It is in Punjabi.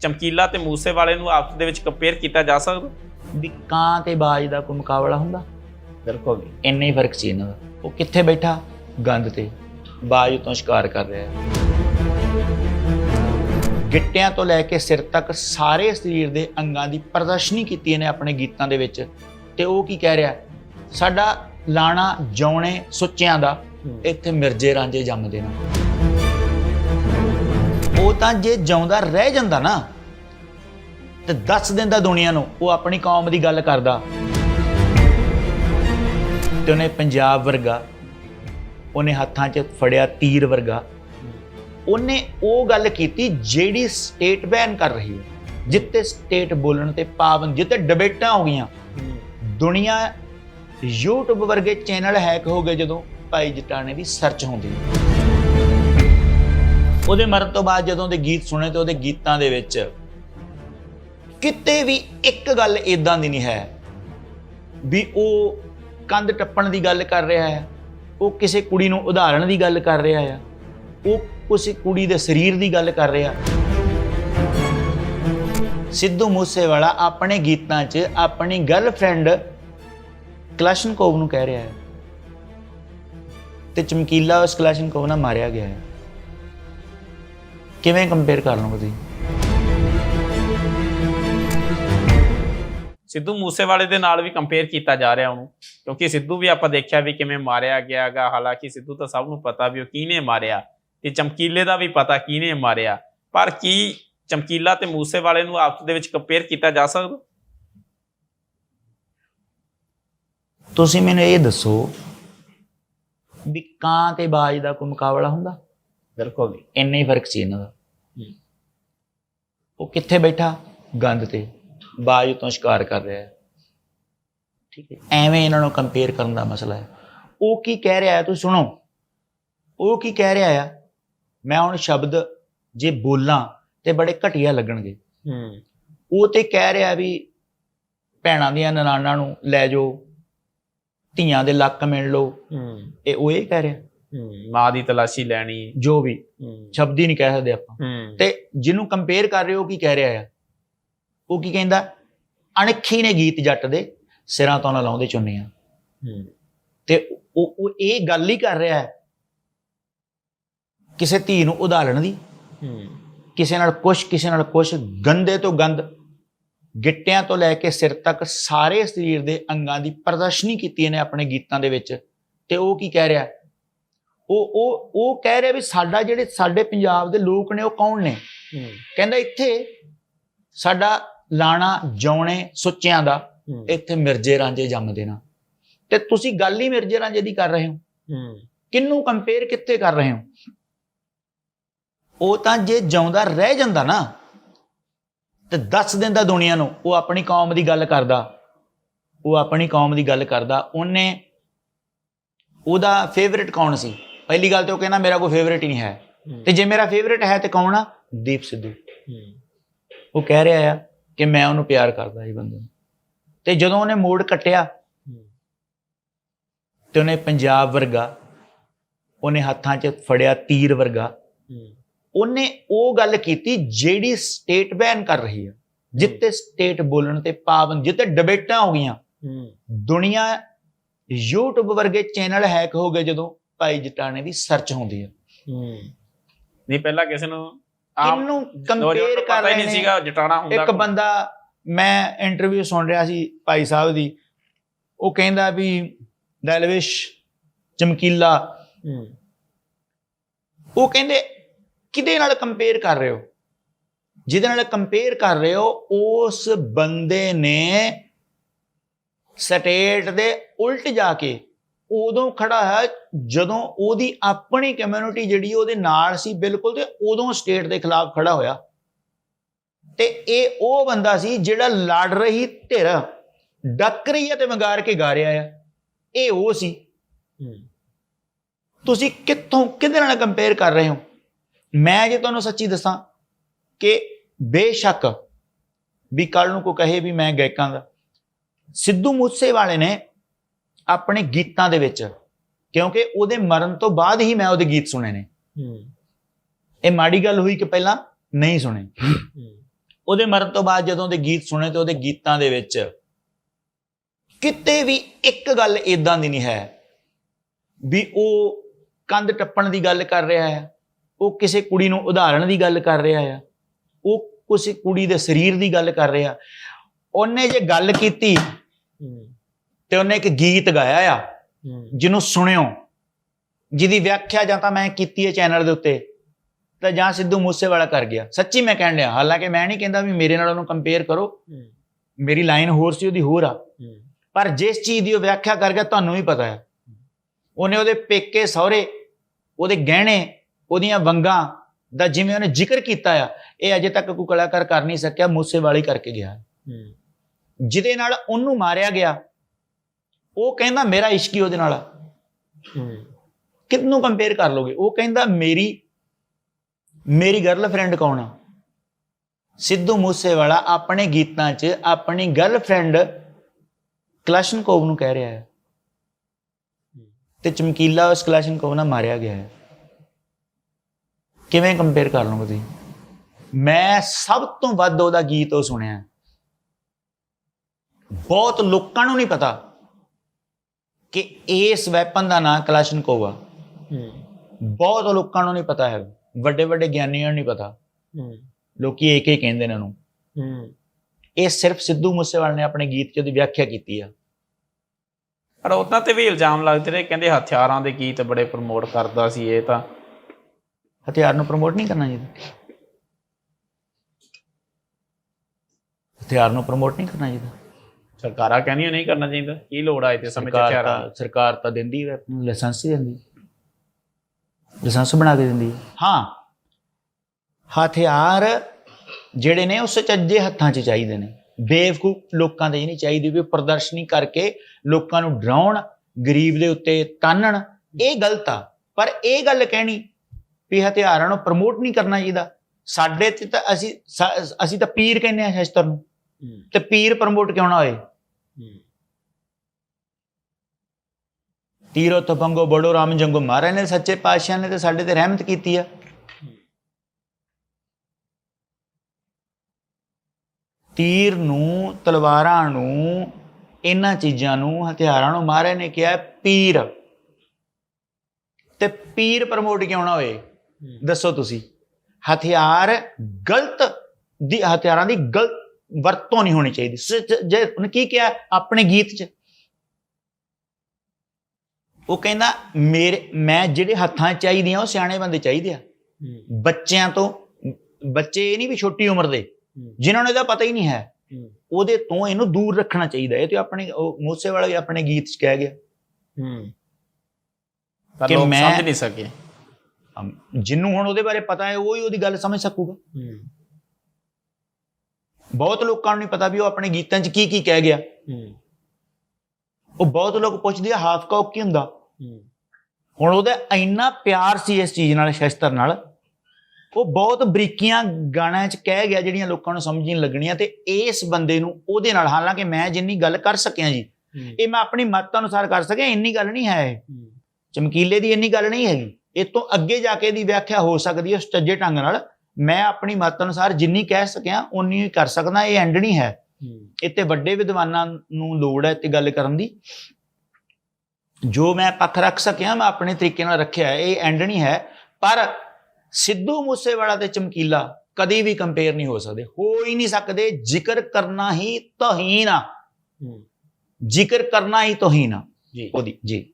ਚਮਕੀਲਾ ਤੇ ਮੂਸੇ ਵਾਲੇ ਨੂੰ ਆਪਸ ਦੇ ਵਿੱਚ ਕੰਪੇਅਰ ਕੀਤਾ ਜਾ ਸਕਦਾ? ਵੀ ਕਾਂ ਤੇ ਬਾਜ ਦਾ ਕੋਈ ਮੁਕਾਬਲਾ ਹੁੰਦਾ? ਬਿਲਕੁਲ ਇੰਨਾ ਹੀ ਫ਼ਰਕ ਸੀ ਇਹਨਾਂ ਦਾ। ਉਹ ਕਿੱਥੇ ਬੈਠਾ? ਗੰਦ ਤੇ। ਬਾਜ ਤੋਂ ਸ਼ਿਕਾਰ ਕਰ ਰਿਹਾ ਹੈ। ਗਿੱਟਿਆਂ ਤੋਂ ਲੈ ਕੇ ਸਿਰ ਤੱਕ ਸਾਰੇ ਸਰੀਰ ਦੇ ਅੰਗਾਂ ਦੀ ਪ੍ਰਦਰਸ਼ਨੀ ਕੀਤੀ ਇਹਨੇ ਆਪਣੇ ਗੀਤਾਂ ਦੇ ਵਿੱਚ। ਤੇ ਉਹ ਕੀ ਕਹਿ ਰਿਹਾ? ਸਾਡਾ ਲਾਣਾ ਜੌਣੇ ਸੁੱਚਿਆਂ ਦਾ। ਇੱਥੇ ਮਿਰਜੇ ਰਾਂਝੇ ਜੰਮਦੇ ਨਾ। ਉਹ ਤਾਂ ਜੇ ਜਿਉਂਦਾ ਰਹਿ ਜਾਂਦਾ ਨਾ, ਤੇ ਦੱਸ ਦਿੰਦਾ ਦੁਨੀਆ ਨੂੰ, ਉਹ ਆਪਣੀ ਕੌਮ ਦੀ ਗੱਲ ਕਰਦਾ। ਤੇ ਉਹਨੇ ਪੰਜਾਬ ਵਰਗਾ, ਉਹਨੇ ਹੱਥਾਂ 'ਚ ਫੜਿਆ ਤੀਰ ਵਰਗਾ, ਉਹਨੇ ਉਹ ਗੱਲ ਕੀਤੀ ਜਿਹੜੀ ਸਟੇਟ ਬੈਨ ਕਰ ਰਹੀ ਹੈ ਜਿੱਤੇ ਸਟੇਟ ਬੋਲਣ ਤੇ ਪਾਬੰਦ ਜਿੱਤੇ ਡਿਬੇਟਾਂ ਹੋ ਗਈਆਂ। ਦੁਨੀਆ YouTube ਵਰਗੇ ਚੈਨਲ ਹੈਕ ਹੋ ਗਏ ਜਦੋਂ ਭਾਈ ਜਟਾਣੇ ਦੀ ਸਰਚ ਹੁੰਦੀ। ਉਹਦੇ ਮਰਨ ਤੋਂ ਬਾਅਦ ਜਦੋਂ ਦੇ ਗੀਤ ਸੁਣੇ ਤੇ ਉਹਦੇ ਗੀਤਾਂ ਦੇ ਵਿੱਚ ਕਿਤੇ ਵੀ ਇੱਕ ਗੱਲ ਇਦਾਂ ਦੀ ਨਹੀਂ ਹੈ ਵੀ ਉਹ ਕੰਧ ਟੱਪਣ ਦੀ ਗੱਲ ਕਰ ਰਿਹਾ ਹੈ, ਉਹ ਕਿਸੇ ਕੁੜੀ ਨੂੰ ਉਦਾਹਰਣ ਦੀ ਗੱਲ ਕਰ ਰਿਹਾ ਹੈ, ਉਹ ਕਿਸੇ ਕੁੜੀ ਦੇ ਸਰੀਰ ਦੀ ਗੱਲ ਕਰ ਰਿਹਾ ਸਿੱਧੂ ਮੂਸੇਵਾਲਾ ਆਪਣੇ ਗੀਤਾਂ 'ਚ ਆਪਣੀ ਗਰਲਫ੍ਰੈਂਡ ਕਲਾਸ਼ਨਕੋਵ ਨੂੰ ਕਹਿ ਰਿਹਾ ਹੈ ਤੇ ਚਮਕੀਲਾ ਉਸ ਕਲਾਸ਼ਨਕੋਵ ਨਾਲ ਮਾਰਿਆ ਗਿਆ ਹੈ। ਕਿਵੇਂ ਕੰਪੇਅਰ ਕਰ ਲਓਗੇ ਤੁਸੀਂ? ਸਿੱਧੂ ਮੂਸੇਵਾਲੇ ਦੇ ਨਾਲ ਵੀ ਕੰਪੇਅਰ ਕੀਤਾ ਜਾ ਰਿਹਾ ਉਹਨੂੰ ਕਿਉਂਕਿ ਸਿੱਧੂ ਵੀ ਆਪਾਂ ਦੇਖਿਆ ਵੀ ਕਿਵੇਂ ਮਾਰਿਆ ਗਿਆਗਾ ਹਾਲਾਂਕਿ ਸਿੱਧੂ ਤਾਂ ਸਭ ਨੂੰ ਪਤਾ ਵੀ ਉਹ ਕਿਹਨੇ ਮਾਰਿਆ ਤੇ ਚਮਕੀਲੇ ਦਾ ਵੀ ਪਤਾ ਕਿਹਨੇ ਮਾਰਿਆ ਪਰ ਕੀ ਚਮਕੀਲਾ ਤੇ ਮੂਸੇਵਾਲੇ ਨੂੰ ਆਪਸ ਦੇ ਵਿੱਚ ਕੰਪੇਅਰ ਕੀਤਾ ਜਾ ਸਕਦਾ? ਤੁਸੀਂ ਮੈਨੂੰ ਇਹ ਦੱਸੋ ਵੀ ਕਾਂ ਤੇ ਬਾਜ ਦਾ ਕੋਈ ਮੁਕਾਬਲਾ ਹੁੰਦਾ? ਬਿਲਕੁਲ ਨਹੀਂ ਇੰਨਾ ਹੀ ਫ਼ਰਕ ਸੀ ਇਹਨਾਂ ਦਾ। ਉਹ ਕਿੱਥੇ ਬੈਠਾ? ਗੰਦ ਤੇ। ਬਾਜ ਤੋਂ ਸ਼ਿਕਾਰ ਕਰ ਰਿਹਾ ਹੈ। ਠੀਕ ਹੈ। ਐਵੇਂ ਇਹਨਾਂ ਨੂੰ ਕੰਪੇਅਰ ਕਰਨ ਦਾ ਮਸਲਾ ਹੈ। ਉਹ ਕੀ ਕਹਿ ਰਿਹਾ ਹੈ ਤੁਸੀਂ ਸੁਣੋ। ਉਹ ਕੀ ਕਹਿ ਰਿਹਾ ਆ? ਮੈਂ ਹੁਣ ਸ਼ਬਦ ਜੇ ਬੋਲਾਂ ਤੇ ਬੜੇ ਘਟੀਆ ਲੱਗਣਗੇ। ਹੂੰ। ਉਹ ਤੇ ਕਹਿ ਰਿਹਾ ਵੀ ਭੈਣਾਂ ਦੀਆਂ ਨਨਾਣਾਂ ਨੂੰ ਲੈ ਜਾਓ ਧੀਆਂ ਦੇ ਲੱਕ ਮਿਲ ਲਓ। ਹੂੰ। ਇਹ ਉਹ ਇਹ ਕਹਿ ਰਿਹਾ। ਮਾਂ ਦੀ ਤਲਾਸ਼ੀ ਲੈਣੀ। ਜੋ ਵੀ। ਸ਼ਬਦ ਹੀ ਨਹੀਂ ਕਹਿ ਸਕਦੇ ਆਪਾਂ। ਤੇ ਜਿਹਨੂੰ ਕੰਪੇਅਰ ਕਰ ਰਹੇ ਹੋ ਕੀ ਕਹਿ ਰਿਹਾ ਆ? ਉਹ ਕੀ ਕਹਿੰਦਾ? ਅਣਖੀ ਨੇ ਗੀਤ ਜੱਟ ਦੇ ਸਿਰਾਂ ਤੋਂ ਨਾ ਲਾਉਂਦੇ ਚੁੰਨੀਆਂ ਤੇ ਉਹ ਉਹ ਇਹ ਗੱਲ ਹੀ ਕਰ ਰਿਹਾ ਹੈ ਕਿਸੇ ਧੀ ਨੂੰ ਉਦਾਹਰਣ ਦੀ। ਕਿਸੇ ਨਾਲ ਕੁਛ ਕਿਸੇ ਨਾਲ ਕੁਛ ਗੰਦੇ ਤੋਂ ਗੰਦ ਗਿੱਟਿਆਂ ਤੋਂ ਲੈ ਕੇ ਸਿਰ ਤੱਕ ਸਾਰੇ ਸਰੀਰ ਦੇ ਅੰਗਾਂ ਦੀ ਪ੍ਰਦਰਸ਼ਨੀ ਕੀਤੀ ਇਹਨੇ ਆਪਣੇ ਗੀਤਾਂ ਦੇ ਵਿੱਚ। ਤੇ ਉਹ ਕੀ ਕਹਿ ਰਿਹਾ? ਉਹ ਉਹ ਉਹ ਕਹਿ ਰਿਹਾ ਵੀ ਸਾਡਾ ਜਿਹੜੇ ਸਾਡੇ ਪੰਜਾਬ ਦੇ ਲੋਕ ਨੇ ਉਹ ਕੌਣ ਨੇ? ਕਹਿੰਦਾ ਇੱਥੇ ਸਾਡਾ ਲਾਣਾ ਜੌਣੇ ਸੁੱਚਿਆਂ ਦਾ ਇੱਥੇ ਮਿਰਜੇ ਰਾਂਝੇ ਜੰਮਦੇ ਨਾ। ਤੇ ਤੁਸੀਂ ਗੱਲ ਹੀ ਮਿਰਜੇ ਰਾਂਝੇ ਦੀ ਕਰ ਰਹੇ ਹੋ। ਹੂੰ। ਕਿੰਨੂੰ ਕੰਪੇਅਰ ਕਿੱਥੇ ਕਰ ਰਹੇ ਹੋ? ਉਹ ਤਾਂ ਜੇ ਜਿਉਂਦਾ ਰਹਿ ਜਾਂਦਾ ਨਾ ਤੇ ਦੱਸ ਦਿੰਦਾ ਦੁਨੀਆ ਨੂੰ ਉਹ ਆਪਣੀ ਕੌਮ ਦੀ ਗੱਲ ਕਰਦਾ। ਉਹ ਆਪਣੀ ਕੌਮ ਦੀ ਗੱਲ ਕਰਦਾ। ਉਹਨੇ ਉਹਦਾ ਫੇਵਰਿਟ ਕੌਣ ਸੀ? ਪਹਿਲੀ ਗੱਲ ਤੇ ਉਹ ਕਹਿੰਦਾ ਮੇਰਾ ਕੋਈ ਫੇਵਰਿਟ ਹੀ ਨਹੀਂ ਹੈ। ਤੇ ਜੇ ਮੇਰਾ ਫੇਵਰਿਟ ਹੈ ਤੇ ਕੌਣ ਆ? ਦੀਪ ਸਿੱਧੂ। ਉਹ ਕਹਿ ਰਿਹਾ ਆ ਕਿ ਮੈਂ ਉਹਨੂੰ ਪਿਆਰ ਕਰਦਾ ਇਹ ਬੰਦੇ ਨੂੰ। ਤੇ ਜਦੋਂ ਉਹਨੇ ਮੋੜ ਕੱਟਿਆ ਤੇ ਉਹਨੇ ਪੰਜਾਬ ਵਰਗਾ ਉਹਨੇ ਹੱਥਾਂ 'ਚ ਫੜਿਆ ਤੀਰ ਵਰਗਾ ਉਹਨੇ ਉਹ ਗੱਲ ਕੀਤੀ ਜਿਹੜੀ ਸਟੇਟ ਬੈਨ ਕਰ ਰਹੀ ਹੈ। ਜਿੱਤੇ ਸਟੇਟ ਬੋਲਣ ਤੇ ਪਾਬੰਦ ਜਿੱਤੇ ਡਿਬੇਟਾਂ ਹੋ ਗਈਆਂ। ਦੁਨੀਆ YouTube ਵਰਗੇ ਚੈਨਲ ਹੈਕ ਹੋ ਗਏ ਜਦੋਂ। ਭਾਈ ਜਟਾਣੇ ਦੀ ਸਰਚ ਹੁੰਦੀ ਹੈ ਹੂੰ। ਨਹੀਂ ਪਹਿਲਾਂ ਕਿਸੇ ਨੂੰ ਨੌਜਵਾਨ ਕੰਪੇਅਰ ਨੂੰ ਕਰ ਰਹੇ ਨਹੀਂ ਸੀਗਾ ਜਟਾਣਾ ਹੁੰਦਾ ਇੱਕ। ਬੰਦਾ ਮੈਂ ਇੰਟਰਵਿਊ ਸੁਣ ਰਿਹਾ ਸੀ ਭਾਈ ਸਾਹਿਬ ਦੀ। ਉਹ ਕਹਿੰਦਾ ਵੀ ਦਲਵਿਸ਼ ਚਮਕੀਲਾ। ਉਹ ਕਹਿੰਦੇ ਕਿਹਦੇ ਨਾਲ ਕੰਪੇਅਰ ਕਰ ਰਹੇ ਹੋ? ਜਿਹਦੇ ਨਾਲ ਕੰਪੇਅਰ ਕਰ ਰਹੇ ਹੋ ਉਸ ਬੰਦੇ ਨੇ ਸਟੇਟ ਦੇ ਉਲਟ ਜਾ ਕੇ ਉਦੋਂ ਖੜਾ ਹੈ ਜਦੋਂ ਉਹਦੀ ਆਪਣੀ ਕਮਿਊਨਿਟੀ ਜਿਹੜੀ ਉਹਦੇ ਨਾਲ ਸੀ ਬਿਲਕੁਲ ਤੇ ਉਦੋਂ ਸਟੇਟ ਦੇ ਖਿਲਾਫ ਖੜਾ ਹੋਇਆ। ਤੇ ਇਹ ਉਹ ਬੰਦਾ ਸੀ ਜਿਹੜਾ ਲੜ ਰਹੀ ਧਿਰ ਡੱਕ ਰਹੀ ਹੈ ਤੇ ਵੰਗਾਰ ਕੇ ਗਾ ਰਿਹਾ ਆ ਇਹ ਉਹ ਸੀ। ਤੁਸੀਂ ਕਿੱਥੋਂ ਕਿਹਦੇ ਨਾਲ ਕੰਪੇਅਰ ਕਰ ਰਹੇ ਹੋ? ਮੈਂ ਜੇ ਤੁਹਾਨੂੰ ਸੱਚੀ ਦੱਸਾਂ ਕਿ ਬੇਸ਼ੱਕ ਵੀ ਕੱਲ ਨੂੰ ਕੋ ਕਹੇ ਵੀ ਮੈਂ ਗਾਇਕਾਂ ਦਾ ਸਿੱਧੂ ਮੂਸੇ ਵਾਲੇ ਨੇ ਆਪਣੇ ਗੀਤਾਂ ਦੇ ਵਿੱਚ ਕਿਉਂਕਿ ਉਹਦੇ ਮਰਨ ਤੋਂ ਬਾਅਦ ਹੀ ਮੈਂ ਉਹਦੇ ਗੀਤ ਸੁਣੇ ਨੇ। ਹੂੰ। ਇਹ ਮਾੜੀ ਗੱਲ ਹੋਈ ਕਿ ਪਹਿਲਾਂ ਨਹੀਂ ਸੁਣੇ। ਉਹਦੇ ਮਰਨ ਤੋਂ ਬਾਅਦ ਜਦੋਂ ਉਹਦੇ ਗੀਤ ਸੁਣੇ ਤੇ ਉਹਦੇ ਗੀਤਾਂ ਦੇ ਵਿੱਚ ਕਿਤੇ ਵੀ ਇੱਕ ਗੱਲ ਇਦਾਂ ਦੀ ਨਹੀਂ ਹੈ ਵੀ ਉਹ ਕੰਧ ਟੱਪਣ ਦੀ ਗੱਲ ਕਰ ਰਿਹਾ ਹੈ ਉਹ ਕਿਸੇ ਕੁੜੀ ਨੂੰ ਉਦਾਹਰਣ ਦੀ ਗੱਲ ਕਰ ਰਿਹਾ ਹੈ ਉਹ ਕਿਸੇ ਕੁੜੀ ਦੇ ਸਰੀਰ ਦੀ ਗੱਲ ਕਰ ਰਿਹਾ। ਉਹਨੇ ਜੇ ਗੱਲ ਕੀਤੀ ਤੇ ਉਹਨੇ ਇੱਕ ਗੀਤ ਗਾਇਆ ਆ ਜਿਹਨੂੰ ਸੁਣਿਓ। ਜਿਹਦੀ ਵਿਆਖਿਆ ਜਾਂ ਤਾਂ ਮੈਂ ਕੀਤੀ ਹੈ ਚੈਨਲ ਦੇ ਉੱਤੇ ਤਾਂ ਜਾਂ ਸਿੱਧੂ ਮੂਸੇਵਾਲਾ ਕਰ ਗਿਆ। ਸੱਚੀ ਮੈਂ ਕਹਿਣ ਡਿਆ ਹਾਲਾਂਕਿ ਮੈਂ ਨਹੀਂ ਕਹਿੰਦਾ ਵੀ ਮੇਰੇ ਨਾਲ ਉਹਨੂੰ ਕੰਪੇਅਰ ਕਰੋ। ਮੇਰੀ ਲਾਈਨ ਹੋਰ ਸੀ ਉਹਦੀ ਹੋਰ ਆ। ਪਰ ਜਿਸ ਚੀਜ਼ ਦੀ ਉਹ ਵਿਆਖਿਆ ਕਰ ਗਿਆ ਤੁਹਾਨੂੰ ਵੀ ਪਤਾ ਹੈ ਉਹਨੇ ਉਹਦੇ ਪੇਕੇ ਸਹੁਰੇ ਉਹਦੇ ਗਹਿਣੇ ਉਹਦੀਆਂ ਵੰਗਾਂ ਦਾ ਜਿਵੇਂ ਉਹਨੇ ਜ਼ਿਕਰ ਕੀਤਾ ਆ ਇਹ ਅਜੇ ਤੱਕ ਕੋਈ ਕਲਾਕਾਰ ਕਰ ਨਹੀਂ ਸਕਿਆ ਮੂਸੇਵਾਲੀ ਕਰਕੇ ਗਿਆ। ਜਿਹਦੇ ਨਾਲ ਉਹਨੂੰ ਮਾਰਿਆ ਗਿਆ ਉਹ ਕਹਿੰਦਾ ਮੇਰਾ ਇਸ਼ਕ ਹੀ ਉਹਦੇ ਨਾਲ ਆ। ਕਿਹਨੂੰ ਕੰਪੇਅਰ ਕਰ ਲੋਗੇ? ਉਹ ਕਹਿੰਦਾ ਮੇਰੀ ਮੇਰੀ ਗਰਲਫ੍ਰੈਂਡ ਕੌਣ ਆ? ਸਿੱਧੂ ਮੂਸੇਵਾਲਾ ਆਪਣੇ ਗੀਤਾਂ 'ਚ ਆਪਣੀ ਗਰਲਫ੍ਰੈਂਡ ਕਲਾਸ਼ਨਕੋਵ ਨੂੰ ਕਹਿ ਰਿਹਾ ਹੈ। ਤੇ ਚਮਕੀਲਾ ਉਸ ਕਲਾਸ਼ਨਕੋਵ ਨਾਲ ਮਾਰਿਆ ਗਿਆ ਹੈ। ਕਿਵੇਂ ਕੰਪੇਅਰ ਕਰ ਲਓਗੇ ਤੁਸੀਂ? ਮੈਂ ਸਭ ਤੋਂ ਵੱਧ ਉਹਦਾ ਗੀਤ ਉਹ ਸੁਣਿਆ। ਬਹੁਤ ਲੋਕਾਂ ਨੂੰ ਨਹੀਂ ਪਤਾ। ਕਿ ਇਸ ਵੈਪਨ ਦਾ ਨਾਂ ਕਲਾਸ਼ਨਕੋਵ। ਆ ਬਹੁਤ ਲੋਕਾਂ ਨੂੰ ਨਹੀਂ ਪਤਾ ਹੈ ਵੱਡੇ ਵੱਡੇ ਗਿਆਨੀਆਂ ਨੂੰ ਨਹੀਂ ਪਤਾ। ਲੋਕੀ ਇੱਕ ਹੀ ਕਹਿੰਦੇ ਨੇ ਉਹਨੂੰ ਇਹ ਸਿਰਫ ਸਿੱਧੂ ਮੂਸੇਵਾਲੇ ਨੇ ਆਪਣੇ ਗੀਤ 'ਚ ਉਹਦੀ ਵਿਆਖਿਆ ਕੀਤੀ ਆ। ਪਰ ਉਹਨਾਂ ਤੇ ਵੀ ਇਲਜ਼ਾਮ ਲੱਗਦੇ ਨੇ ਕਹਿੰਦੇ ਹਥਿਆਰਾਂ ਦੇ ਗੀਤ ਬੜੇ ਪ੍ਰਮੋਟ ਕਰਦਾ ਸੀ ਇਹ ਤਾਂ। ਹਥਿਆਰ ਨੂੰ ਪ੍ਰਮੋਟ ਨਹੀਂ ਕਰਨਾ ਚਾਹੀਦਾ ਹਥਿਆਰ ਨੂੰ ਪ੍ਰਮੋਟ ਨਹੀਂ ਕਰਨਾ ਚਾਹੀਦਾ ਸਰਕਾਰਾਂ ਕਹਿੰਦੀਆਂ ਨਹੀਂ ਕਰਨਾ ਚਾਹੀਦਾ ਕੀ ਲੋੜ ਆ ਇਹਦੇ ਸਮੇਂ ਚ ਸਰਕਾਰ ਹਥਿਆਰਾਂ ਦੀ? ਤਾਂ ਸਰਕਾਰ ਤਾਂ ਦਿੰਦੀ ਹੈ ਲਾਇਸੈਂਸ ਹੀ ਦਿੰਦੀ ਲਾਇਸੈਂਸ ਬਣਾ ਕੇ ਦਿੰਦੀ ਹੈ ਹਾਂ। ਹਥਿਆਰ ਜਿਹੜੇ ਨੇ ਉਹ ਸੁਚੱਜੇ ਹੱਥਾਂ 'ਚ ਚਾਹੀਦੇ ਨੇ। ਬੇਵਕੂਫ ਲੋਕਾਂ ਦੇ ਨਹੀਂ ਚਾਹੀਦੀ ਵੀ ਉਹ ਪ੍ਰਦਰਸ਼ਨੀ ਕਰਕੇ ਲੋਕਾਂ ਨੂੰ ਡਰਾਉਣ ਗਰੀਬ ਦੇ ਉੱਤੇ ਤਾਨਣ। ਇਹ ਗਲਤ ਆ। ਪਰ ਇਹ ਗੱਲ ਕਹਿਣੀ ਵੀ ਹਥਿਆਰਾਂ ਨੂੰ ਪ੍ਰਮੋਟ ਨਹੀਂ ਕਰਨਾ ਚਾਹੀਦਾ। ਸਾਡੇ ਤੇ ਤਾਂ ਅਸੀਂ ਸਾ- ਅਸੀਂ ਤਾਂ ਪੀਰ ਕਹਿੰਦੇ ਆ ਸ਼ਸਤਰ ਨੂੰ। ਤੇ ਪੀਰ ਪ੍ਰਮੋਟ ਕਿਉਂ ਨਾ ਹੋਏ? ਤੀਰੋ ਤਪੰਗੋ ਬੜੋ ਰਾਮ ਜੰਗੋ ਮਹਾਰਾਜ ਨੇ ਸੱਚੇ ਪਾਤਸ਼ਾਹ ਨੇ ਤੇ ਸਾਡੇ ਤੇ ਰਹਿਮਤ ਕੀਤੀ ਆ। ਤੀਰ ਨੂੰ ਤਲਵਾਰਾਂ ਨੂੰ ਇਹਨਾਂ ਚੀਜ਼ਾਂ ਨੂੰ ਹਥਿਆਰਾਂ ਨੂੰ ਮਹਾਰਾਜ ਨੇ ਕਿਹਾ ਪੀਰ। ਤੇ ਪੀਰ ਪ੍ਰਮੋਟ ਕਿਉਂ ਨਾ ਹੋਏ? ਦੱਸੋ ਤੁਸੀਂ। ਹਥਿਆਰ ਗਲਤ ਦੀ ਹਥਿਆਰਾਂ ਦੀ ਗਲਤ ਵਰਤੋਂ ਨਹੀਂ ਹੋਣੀ ਚਾਹੀਦੀ। ਜੇ ਉਹਨੇ ਕੀ ਕਿਹਾ? ਆਪਣੇ ਗੀਤ 'ਚ। ਉਹ ਕਹਿੰਦਾ ਮੇਰੇ ਮੈਂ ਜਿਹੜੇ ਹੱਥਾਂ ਚਾਹੀਦੀਆਂ ਉਹ ਸਿਆਣੇ ਬੰਦੇ ਚਾਹੀਦੇ ਆ। ਬੱਚਿਆਂ ਤੋਂ ਬੱਚੇ ਇਹ ਨਹੀਂ ਵੀ ਛੋਟੀ ਉਮਰ ਦੇ ਜਿਨ੍ਹਾਂ ਨੂੰ ਇਹਦਾ ਪਤਾ ਹੀ ਨਹੀਂ ਹੈ। ਉਹਦੇ ਤੋਂ ਇਹਨੂੰ ਦੂਰ ਰੱਖਣਾ ਚਾਹੀਦਾ। ਇਹ ਤੇ ਆਪਣੇ ਉਹ ਮੂਸੇ ਵਾਲਾ ਆਪਣੇ ਗੀਤ 'ਚ ਕਹਿ ਗਿਆ। ਕਿ ਮੈਂ- ਸਮਝ ਨਹੀਂ ਸਕੇ। ਜਿਹਨੂੰ ਹੁਣ ਉਹਦੇ ਬਾਰੇ ਪਤਾ ਹੈ ਉਹ ਹੀ ਉਹਦੀ ਗੱਲ ਸਮਝ ਸਕੂਗਾ। ਬਹੁਤ ਲੋਕਾਂ ਨੂੰ ਨਹੀਂ ਪਤਾ ਵੀ ਉਹ ਆਪਣੇ ਗੀਤਾਂ 'ਚ ਕੀ ਕੀ ਕਹਿ ਗਿਆ। ਉਹ ਬਹੁਤ ਲੋਕ ਪੁੱਛਦੇ ਆ ਹਾਫ ਕੌਕ ਕੀ ਹੁੰਦਾ? ਹੁਣ ਉਹਦਾ ਇੰਨਾ ਪਿਆਰ ਸੀ ਇਸ ਚੀਜ਼ ਨਾਲ ਸ਼ਸਤਰ ਨਾਲ ਉਹ ਬਹੁਤ ਬਰੀਕੀਆਂ ਗਾਣਿਆਂ 'ਚ ਕਹਿ ਗਿਆ ਜਿਹੜੀਆਂ ਲੋਕਾਂ ਨੂੰ ਸਮਝ ਨਹੀਂ ਲੱਗਣੀਆਂ ਤੇ ਇਸ ਬੰਦੇ ਨੂੰ ਉਹਦੇ ਨਾਲ ਹਾਲਾਂਕਿ ਮੈਂ ਜਿੰਨੀ ਗੱਲ ਕਰ ਸਕਿਆ ਜੀ ਇਹ ਮੈਂ ਆਪਣੀ ਮੱਤ ਅਨੁਸਾਰ ਕਰ ਸਕਿਆ ਇੰਨੀ ਗੱਲ ਨਹੀਂ ਹੈ ਚਮਕੀਲੇ ਦੀ ਇੰਨੀ ਗੱਲ ਨਹੀਂ ਹੈਗੀ। ਇਹ ਤੋਂ ਅੱਗੇ ਜਾ ਕੇ ਇਹਦੀ ਵਿਆਖਿਆ ਹੋ ਸਕਦੀ ਹੈ ਸੁਚੱਜੇ ਢੰਗ ਨਾਲ। ਮੈਂ ਆਪਣੀ ਮੱਤ ਅਨੁਸਾਰ ਜਿੰਨੀ ਕਹਿ ਸਕਿਆ ਉਨੀ ਹੀ ਕਰ ਸਕਦਾ ਇਹ ਐਂਡ ਨਹੀਂ ਹੈ। ਇੱਥੇ ਵੱਡੇ ਵਿਦਵਾਨਾਂ ਨੂੰ ਲੋੜ ਹੈ ਤੇ ਗੱਲ ਕਰਨ ਦੀ। ਜੋ ਮੈਂ ਪੱਖ ਰੱਖ ਸਕਿਆ ਮੈਂ ਆਪਣੇ ਤਰੀਕੇ ਨਾਲ ਰੱਖਿਆ ਇਹ ਐਂਡ ਨਹੀਂ ਹੈ। ਪਰ ਸਿੱਧੂ ਮੂਸੇਵਾਲਾ ਤੇ ਚਮਕੀਲਾ ਕਦੀ ਵੀ ਕੰਪੇਅਰ ਨਹੀਂ ਹੋ ਸਕਦੇ। ਹੋ ਹੀ ਨਹੀਂ ਸਕਦੇ ਜ਼ਿਕਰ ਕਰਨਾ ਹੀ ਤੋਹੀਨ ਆ। ਜ਼ਿਕਰ ਕਰਨਾ ਹੀ ਤੋਹੀਨ ਆ। ਜੀ। ਉਹਦੀ ਜੀ।